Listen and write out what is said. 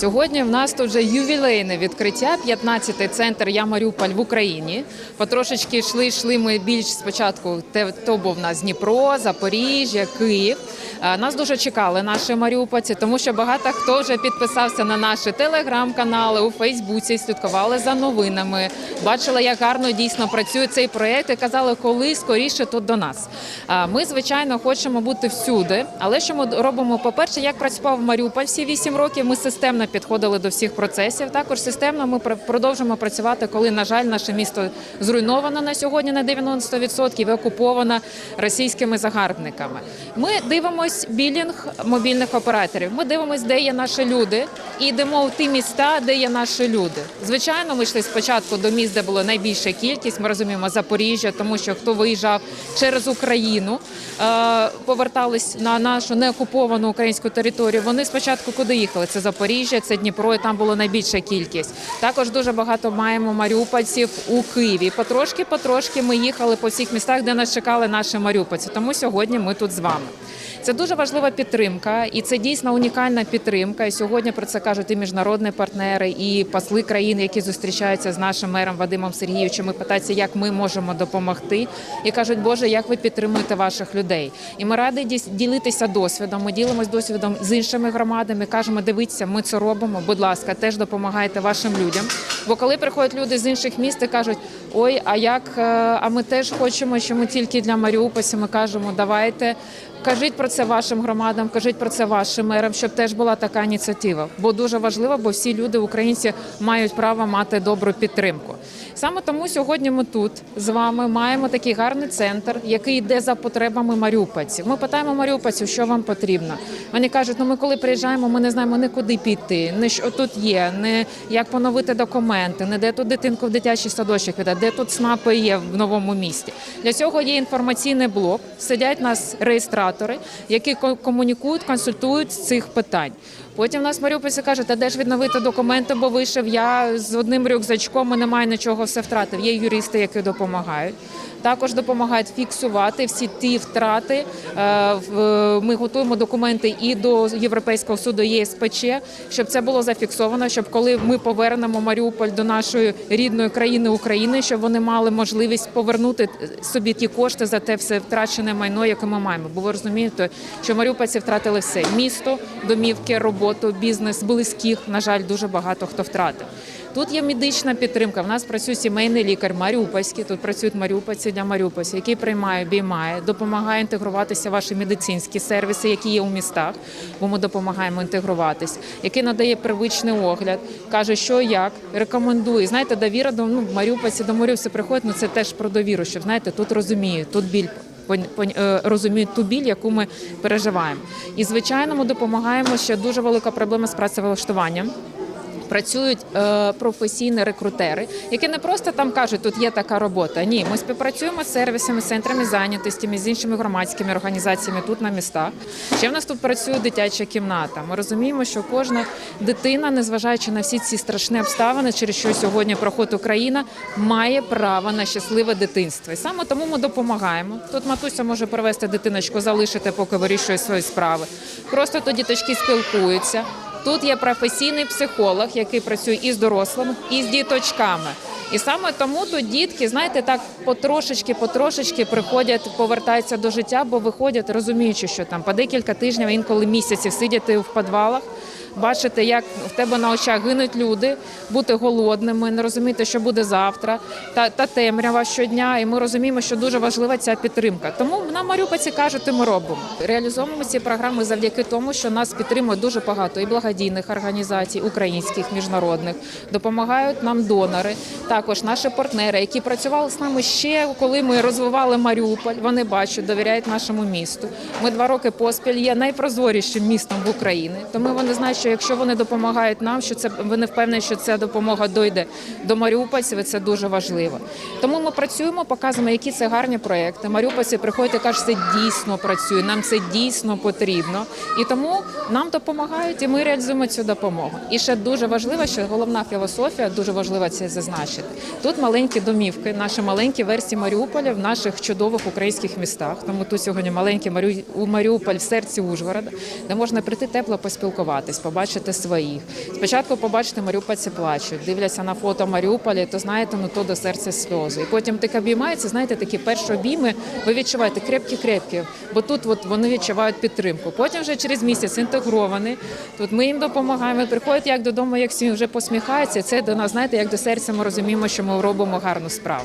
Сьогодні в нас тут вже ювілейне відкриття, 15-й центр Я Маріуполь в Україні. Потрошечки йшли, йшли ми більш спочатку. То був у нас Дніпро, Запоріжжя, Київ. Нас дуже чекали наші маріупольці, тому що багато хто вже підписався на наші телеграм-канали у Фейсбуці, слідкували за новинами, бачили, як гарно дійсно працює цей проєкт і казали, коли скоріше тут до нас. Ми, звичайно, хочемо бути всюди, але що ми робимо? По-перше, як працював Маріуполь всі 8 років, ми системно підходили до всіх процесів. Також системно ми продовжимо працювати, коли, на жаль, наше місто зруйновано на сьогодні на 90% і окуповано російськими загарбниками. Ми дивимось білінг мобільних операторів. Ми дивимось, де є наші люди, і йдемо в ті міста, де є наші люди. Звичайно, ми йшли спочатку до міст, де було найбільша кількість. Ми розуміємо Запоріжжя, тому що хто виїжджав через Україну, е, повертались на нашу неокуповану українську територію. Вони спочатку куди їхали? Це Запоріжжя, це Дніпро, і там була найбільша кількість. Також дуже багато маємо маріупольців у Києві. Потрошки, потрошки ми їхали по всіх містах, де нас чекали наші маріупольці. Тому сьогодні ми тут з вами. Це дуже важлива підтримка, і це дійсно унікальна підтримка. І сьогодні про це кажуть і міжнародні партнери, і посли країн, які зустрічаються з нашим мером Вадимом Сергійовичем. І питаються, як ми можемо допомогти. І кажуть, Боже, як ви підтримуєте ваших людей? І ми раді ділитися досвідом. Ми ділимось досвідом з іншими громадами. Кажемо, дивіться, ми це робимо. Будь ласка, теж допомагайте вашим людям. Бо коли приходять люди з інших міст і кажуть, ой, а як е, а ми теж хочемо, що ми тільки для Маріупольців, ми кажемо, давайте. Кажіть про це вашим громадам, кажіть про це вашим мерам, щоб теж була така ініціатива. Бо дуже важливо, бо всі люди, українці, мають право мати добру підтримку. Саме тому сьогодні ми тут з вами маємо такий гарний центр, який йде за потребами маріупольців. Ми питаємо маріупольців, що вам потрібно. Вони кажуть, ну ми коли приїжджаємо, ми не знаємо не куди піти, не що тут є, не як поновити документи, не де тут дитинку в дитячий садочок віддати, де тут СНАПи є в новому місті. Для цього є інформаційний блок. Сидять нас реєстратори, які ко- комунікують, консультують з цих питань. Потім нас маріупольці кажуть, а де ж відновити документи, бо вийшов я з одним рюкзачком і немає нічого, все втратив. Є юристи, які допомагають. Також допомагають фіксувати всі ті втрати. Е, Ми готуємо документи і до Європейського суду ЄСПЧ, щоб це було зафіксовано, щоб коли ми повернемо Маріуполь до нашої рідної країни України, щоб вони мали можливість повернути собі ті кошти за те все втрачене майно, яке ми маємо. Бо ви розумієте, що маріупольці втратили все: місто, домівки, роботу, бізнес, близьких. На жаль, дуже багато хто втратив. Тут є медична підтримка. В нас працює сімейний лікар Маріупольський. Тут працюють маріупольці для маріупольців, який приймає, обіймає, допомагає інтегруватися в ваші медицинські сервіси, які є у містах, бо ми допомагаємо інтегруватись, який надає первичний огляд, каже, що як, рекомендує. Знаєте, довіра до ну, маріупольці до маріупольців приходять, ну це теж про довіру, щоб знаєте, тут розуміють, тут біль розуміють ту біль, яку ми переживаємо. І звичайно, ми допомагаємо ще дуже велика проблема з працевлаштуванням. Працюють е, професійні рекрутери, які не просто там кажуть, тут є така робота. Ні, ми співпрацюємо з сервісами, центрами зайнятості, з іншими громадськими організаціями тут на містах. Ще в нас тут працює дитяча кімната. Ми розуміємо, що кожна дитина, незважаючи на всі ці страшні обставини, через що сьогодні проходить Україна, має право на щасливе дитинство. І саме тому ми допомагаємо. Тут матуся може привезти дитиночку, залишити, поки вирішує свої справи. Просто то діточки спілкуються. Тут є професійний психолог, який працює і з дорослими, і з діточками. І саме тому тут дітки, знаєте, так потрошечки, потрошечки приходять, повертаються до життя, бо виходять, розуміючи, що там по декілька тижнів, інколи місяців сидіти в підвалах, бачити, як в тебе на очах гинуть люди, бути голодними, не розуміти, що буде завтра, та, та темрява щодня. І ми розуміємо, що дуже важлива ця підтримка. Тому на Маріупольці кажуть, ми робимо. Реалізовуємо ці програми завдяки тому, що нас підтримує дуже багато і благодійних організацій, українських, міжнародних, допомагають нам донори. Також наші партнери, які працювали з нами ще коли ми розвивали Маріуполь. Вони бачать, довіряють нашому місту. Ми два роки поспіль є найпрозорішим містом в Україні. Тому вони знають, що якщо вони допомагають нам, що це вони впевнені, що ця допомога дойде до маріупольців. і Це дуже важливо. Тому ми працюємо, показуємо, які це гарні проекти. Маріупольці приходять і кажуть, це дійсно працює. Нам це дійсно потрібно. І тому нам допомагають, і ми реалізуємо цю допомогу. І ще дуже важливо, що головна філософія дуже важливо це зазначити. Тут маленькі домівки, наші маленькі версії Маріуполя в наших чудових українських містах. Тому тут сьогодні маленький Маріуполь в серці Ужгорода, де можна прийти тепло поспілкуватись, побачити побачити своїх. Спочатку побачити маріупольці плачуть, дивляться на фото Маріуполя, то знаєте, ну то до серця сльози. І потім так обіймається, знаєте, такі перші обійми, ви відчуваєте крепкі-крепкі, бо тут от вони відчувають підтримку. Потім вже через місяць інтегровані. Тут ми їм допомагаємо. Приходять як додому, як сім'ї вже посміхаються. Це до нас, знаєте, як до серця ми розуміємо, що ми робимо гарну справу.